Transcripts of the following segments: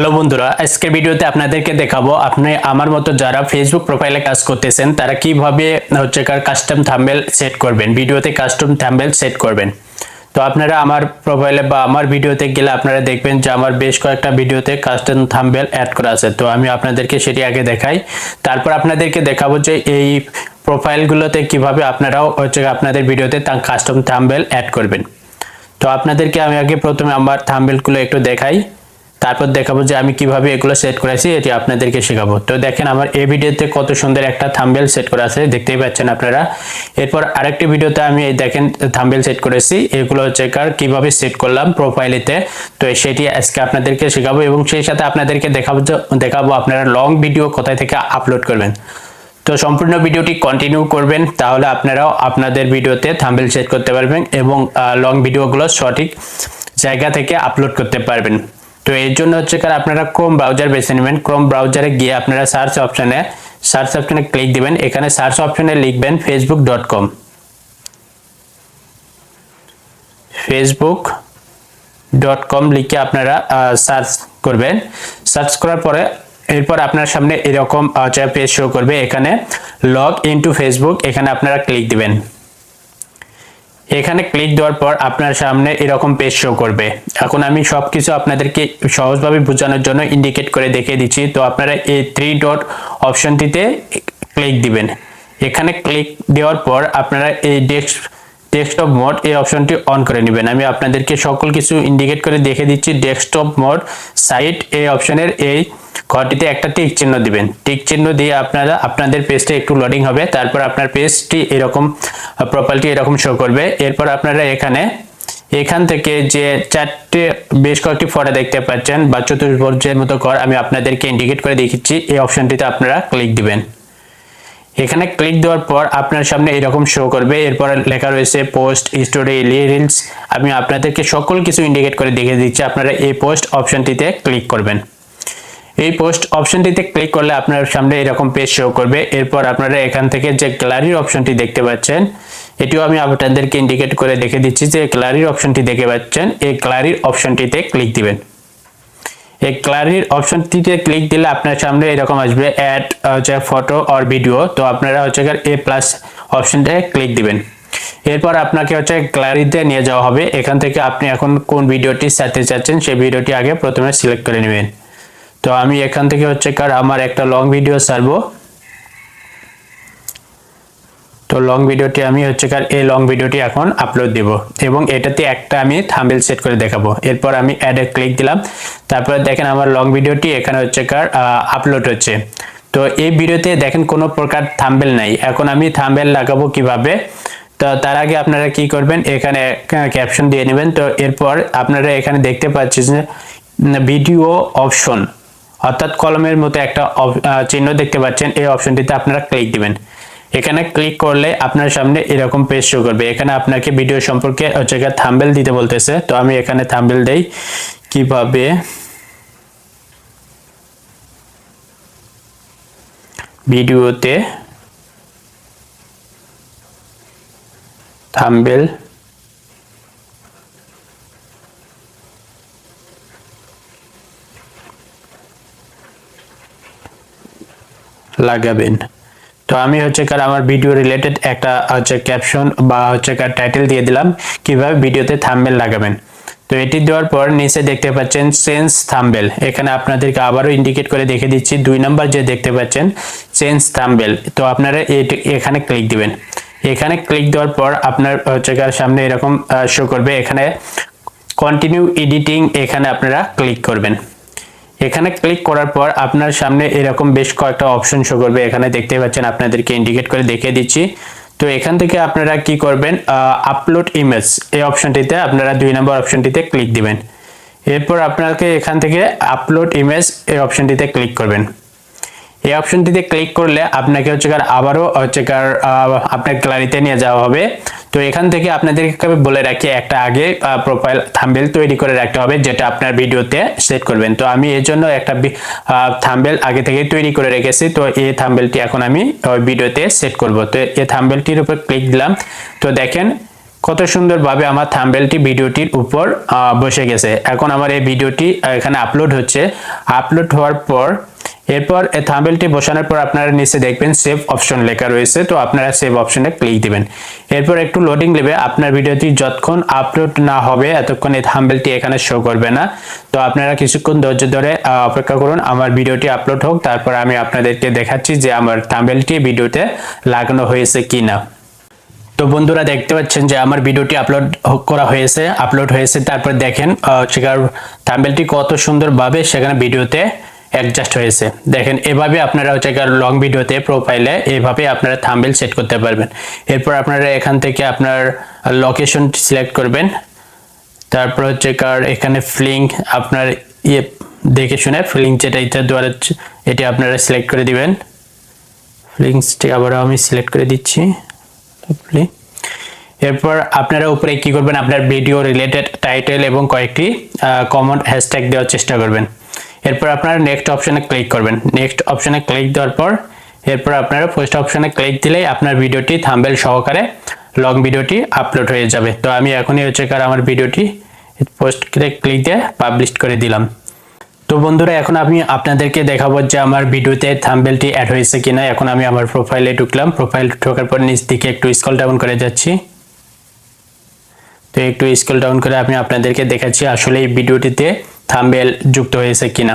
Hello বন্ধুরা আজকের ভিডিওতে আপনাদেরকে দেখাবো আপনি আমার মতো যারা ফেসবুক প্রোফাইলে কাজ করতেছেন, তারা কীভাবে হচ্ছে কাস্টম থাম্বেল সেট করবেন, ভিডিওতে কাস্টম থাম্বেল সেট করবেন। তো আপনারা আমার প্রোফাইলে বা আমার ভিডিওতে গেলে আপনারা দেখবেন যে আমার বেশ কয়েকটা ভিডিওতে কাস্টম থাম্বেল অ্যাড করা আছে। তো আমি আপনাদেরকে সেটি আগে দেখাই। তারপর আপনাদেরকে দেখাবো যে এই প্রোফাইলগুলোতে কীভাবে আপনারাও হচ্ছে আপনাদের ভিডিওতে কাস্টম থাম্বেল অ্যাড করবেন। তো আপনাদেরকে আমি আগে প্রথমে আমার থাম্বেলগুলো একটু দেখাই। তারপর দেখাবো যে আমি কীভাবে এগুলো সেট করেছি, এটি আপনাদেরকে শেখাবো। তো দেখেন আমার এই ভিডিওতে কত সুন্দর একটা থাম্বেল সেট করা আছে, দেখতেই পাচ্ছেন আপনারা। এরপর আরেকটি ভিডিওতে আমি এই দেখেন থাম্বেল সেট করেছি, এগুলো হচ্ছে কার, কীভাবে সেট করলাম প্রোফাইলেতে তো। সেটি আজকে আপনাদেরকে শেখাবো এবং সেই সাথে আপনাদেরকে দেখাবো দেখাবো আপনারা লং ভিডিও কোথায় থেকে আপলোড করবেন। তো সম্পূর্ণ ভিডিওটি কন্টিনিউ করবেন, তাহলে আপনারাও আপনাদের ভিডিওতে থাম্বেল সেট করতে পারবেন এবং লং ভিডিওগুলো সঠিক জায়গা থেকে আপলোড করতে পারবেন। তো এর জন্য হচ্ছে কার আপনারা ক্রোম ব্রাউজার বেছে নেবেন। ক্রোম ব্রাউজারে গিয়ে আপনারা সার্চ অপশানে সার্চ অপশানে ক্লিক দিবেন। এখানে সার্চ অপশনে লিখবেন Facebook dot com Facebook dot com লিখে আপনারা সার্চ করবেন। সার্চ করার পরে এরপর আপনার সামনে এরকম পেজ শো করবে। এখানে লগ ইনটু ফেসবুক এখানে আপনারা ক্লিক দিবেন। এখানে ক্লিক দেওয়ার পর আপনার সামনে এরকম পেজ শো করবে। এখন আমি সব কিছু আপনাদেরকে সহজভাবে বোঝানোর জন্য ইন্ডিকেট করে দেখিয়ে দিচ্ছি। তো আপনারা এই থ্রি ডট অপশনটিতে ক্লিক দিবেন। এখানে ক্লিক দেওয়ার পর আপনারা এই ডেস্ক ডেস্কটপ মোড এই অপশনটি অন করে নেবেন। আমি আপনাদেরকে সকল কিছু ইন্ডিকেট করে দেখে দিচ্ছি। ডেস্কটপ মোড সাইট এই অপশনের এই ঘরটিতে একটা টিক চিহ্ন দিবেন। টিক চিহ্ন দিয়ে আপনারা, আপনাদের পেজটা একটু লোডিং হবে, তারপর আপনার পেজটি এরকম প্রোফাইলটি এরকম শো করবে। এরপর আপনারা এখানে, এখান থেকে যে চারটে, বেশ কয়েকটি ফটো দেখতে পাচ্ছেন, বা চতুর্ভুজের মতো ঘর আমি আপনাদেরকে ইন্ডিকেট করে দেখিচ্ছি, এই অপশনটিতে আপনারা ক্লিক দিবেন। এখানে ক্লিক দেওয়ার পর আপনার সামনে এরকম শো করবে। এরপর লেখা রয়েছে পোস্ট স্টোরি রিলস আমি আপনাদেরকে সকল কিছু ইন্ডিকেট করে দেখিয়ে দিচ্ছি। আপনারা এই পোস্ট অপশনটিতে ক্লিক করবেন। এই পোস্ট অপশনটিতে ক্লিক করলে আপনার সামনে এরকম পেজ শো করবে। এরপর আপনারা এখান থেকে যে গ্যালারির অপশনটি দেখতে পাচ্ছেন, এটিও আমি আপনাদেরকে ইন্ডিকেট করে দেখে দিচ্ছি যে গ্যালারির অপশনটি দেখে পাচ্ছেন। এই গ্যালারির অপশনটিতে ক্লিক দিবেন। এই গ্যালারির অপশনটিতে ক্লিক দিলে আপনার সামনে এরকম আসবে অ্যাড হচ্ছে ফটো অর ভিডিও তো আপনারা হচ্ছে এ প্লাস অপশনটায় ক্লিক দিবেন। এরপর আপনাকে হচ্ছে গ্যালারিতে নিয়ে যাওয়া হবে। এখান থেকে আপনি এখন কোন ভিডিওটি সাথে চাচ্ছেন সেই ভিডিওটি আগে প্রথমে সিলেক্ট করে নেবেন। তো আমি এখান থেকে হচ্ছে কার আমার একটা লং ভিডিও সারবো তো লং ভিডিওটি আমি হচ্ছে কার এই লং ভিডিওটি এখন আপলোড দিব এবং এটাতে একটা আমি থাম্বেল সেট করে দেখাবো। এরপর আমি অ্যাডে ক্লিক দিলাম। তারপরে দেখেন আমার লং ভিডিওটি এখানে হচ্ছে কার আপলোড হচ্ছে। তো এই ভিডিওতে দেখেন কোনো প্রকার থাম্বেল নাই। এখন আমি থাম্বেল লাগাবো কীভাবে? তো তার আগে আপনারা কি করবেন? এখানে ক্যাপশন দিয়ে নেবেন। তো এরপর আপনারা এখানে দেখতে পাচ্ছেন যে ভিডিও অপশন অর্থাৎ কলমের মতো একটা চিহ্ন দেখতে পাচ্ছেন। এই অপশনটিতে আপনারা ক্লিক দিবেন। এখানে ক্লিক করলে আপনার সামনে এরকম পেজ শো করবে। এখানে আপনাকে ভিডিও সম্পর্কে হচ্ছে থাম্বেল দিতে বলতেছে। তো আমি এখানে থাম্বেল দেই। কীভাবে? ভিডিওতে থাম্বেল লাগাবেন। তো আমি হচ্ছে কার আমার ভিডিও রিলেটেড একটা হচ্ছে ক্যাপশন বা হচ্ছে কার টাইটেল দিয়ে দিলাম, কীভাবে ভিডিওতে থাম্বেল লাগাবেন। তো এটি দেওয়ার পর নিচে দেখতে পাচ্ছেন চেঞ্জ থাম্বেল এখানে আপনাদেরকে আবারও ইন্ডিকেট করে দেখে দিচ্ছি, দুই নাম্বার যে দেখতে পাচ্ছেন চেঞ্জ থাম্বেল তো আপনারা এখানে ক্লিক দিবেন। এখানে ক্লিক দেওয়ার পর আপনার হচ্ছে কার সামনে এরকম শো করবে। এখানে কন্টিনিউ এডিটিং এখানে আপনারা ক্লিক করবেন। এখানে ক্লিক করার পর আপনার সামনে এরকম বেশ কয়েকটা অপশন শো করবে। এখানে দেখতে পাচ্ছেন আপনাদেরকে ইন্ডিকেট করে দেখিয়ে দিচ্ছি। তো এখান থেকে আপনারা কি করবেন আপলোড ইমেজ এই অপশনটিতে আপনারা দুই নম্বর অপশনটিতে ক্লিক দিবেন। এরপর আপনাকে এখান থেকে আপলোড ইমেজ এই অপশনটিতে ক্লিক করবেন। এই অপশনটিতে ক্লিক করলে আপনাকে হচ্ছে কার আবারও হচ্ছে কার আপনার গ্যালারিতে নিয়ে যাওয়া হবে। তো এখান থেকে আপনাদেরকে বলে রাখি, একটা আগে প্রোফাইল থাম্বেল তৈরি করে রাখতে হবে, যেটা আপনার ভিডিওতে সেট করবেন। তো আমি এর জন্য একটা থাম্বেল আগে থেকে তৈরি করে রেখেছি। তো এই থাম্বেলটি এখন আমি ভিডিওতে সেট করব। তো এই থাম্বেলটির উপর ক্লিক দিলাম। তো দেখেন কত সুন্দরভাবে আমার থাম্বেলটি ভিডিওটির উপর বসে গেছে। এখন আমার এই ভিডিওটি এখানে আপলোড হচ্ছে। আপলোড হওয়ার পর এরপর এই থাম্বেলটি বসানোর পর আপনারা নিচে দেখবেন সেভ অপশন লেখা রয়েছে, তো আপনারা সেভ অপশনে ক্লিক দিবেন। এরপর একটু লোডিং নেবে, আপনার ভিডিওটি যতক্ষণ আপলোড না হবে, এতক্ষণ এই থাম্বেলটি এখানে শো করবে না। তো আপনারা কিছুক্ষণ ধৈর্য ধরে অপেক্ষা করুন, আমার ভিডিওটি আপলোড হোক, তারপর আমি আপনাদেরকে দেখাচ্ছি যে আমার থাম্বেলটি ভিডিওতে লাগানো হয়েছে কিনা। তো বন্ধুরা দেখতে পাচ্ছেন যে আমার ভিডিওটি আপলোড করা হয়েছে আপলোড হয়েছে, তারপর দেখেন সেখানে থাম্বেলটি কত সুন্দরভাবে সেখানে ভিডিওতে অ্যাডজাস্ট হয়েছে। দেখেন, এভাবে আপনারা হচ্ছে লং ভিডিওতে প্রোফাইলে এইভাবে আপনারা থাম্বেল সেট করতে পারবেন। এরপর আপনারা এখান থেকে আপনার লোকেশন সিলেক্ট করবেন। তারপর হচ্ছে কার এখানে ফ্লিং আপনার ইয়ে দেখে শুনে ফ্লিং যেটা এটা দ্বারা এটি আপনারা সিলেক্ট করে দিবেন। ফ্লিংসটি আবার আমি সিলেক্ট করে দিচ্ছি। এরপর আপনারা উপরে কি করবেন? আপনার ভিডিও রিলেটেড টাইটেল এবং কয়েকটি কমন হ্যাশট্যাগ দেওয়ার চেষ্টা করবেন। এরপর আপনারা নেক্সট অপশনে ক্লিক করবেন। নেক্সট অপশনে ক্লিক দেওয়ার পর, এরপর আপনারা পোস্ট অপশনে ক্লিক দিলেই আপনার ভিডিওটি থাম্বেল সহকারে লং ভিডিওটি আপলোড হয়ে যাবে। তো আমি এখনই হচ্ছে কার আমার ভিডিওটি পোস্ট ক্লিক দিয়ে পাবলিশ করে দিলাম। তো বন্ধুরা, এখন আমি আপনাদেরকে দেখাবো যে আমার ভিডিওতে থাম্বেলটি অ্যাড হয়েছে কিনা। এখন আমি আমার প্রোফাইলে ঢুকলাম। প্রোফাইল ঢোকার পর নিচ দিকে একটু স্ক্রল ডাউন করে যাচ্ছি। তো একটু স্ক্রল ডাউন করে আমি আপনাদেরকে দেখাচ্ছি আসলে এই ভিডিওটিতে থাম্বেল যুক্ত হয়েছে কিনা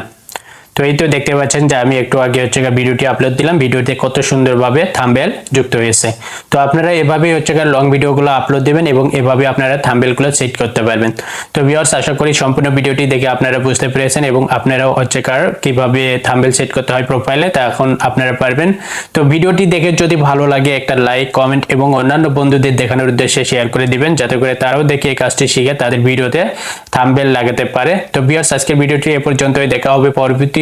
তো এই তো দেখতে পাচ্ছেন যে আমি একটু আগে হচ্ছে ভিডিওটি আপলোড দিলাম। ভিডিওতে কত সুন্দরভাবে থাম্বেল যুক্ত হয়েছে। তো আপনারা এভাবেই হচ্ছে লং ভিডিওগুলো আপলোড দেবেন এবং এভাবে আপনারা থাম্বেলগুলো সেট করতে পারবেন। তো ভিউয়ার্স আশা করি সম্পূর্ণ ভিডিওটি দেখে আপনারা বুঝতে পেরেছেন এবং আপনারাও হচ্ছে কার কীভাবে থাম্বেল সেট করতে হয় প্রোফাইলে তা এখন আপনারা পারবেন। তো ভিডিওটি দেখে যদি ভালো লাগে একটা লাইক কমেন্ট এবং অন্যান্য বন্ধুদের দেখানোর উদ্দেশ্যে শেয়ার করে দিবেন, যাতে করে তারাও দেখে এই কাজটি শিখে তাদের ভিডিওতে থাম্বেল লাগাতে পারে। তো ভিউয়ার্স আজকের ভিডিওটি এ পর্যন্তই। দেখা হবে পরবর্তী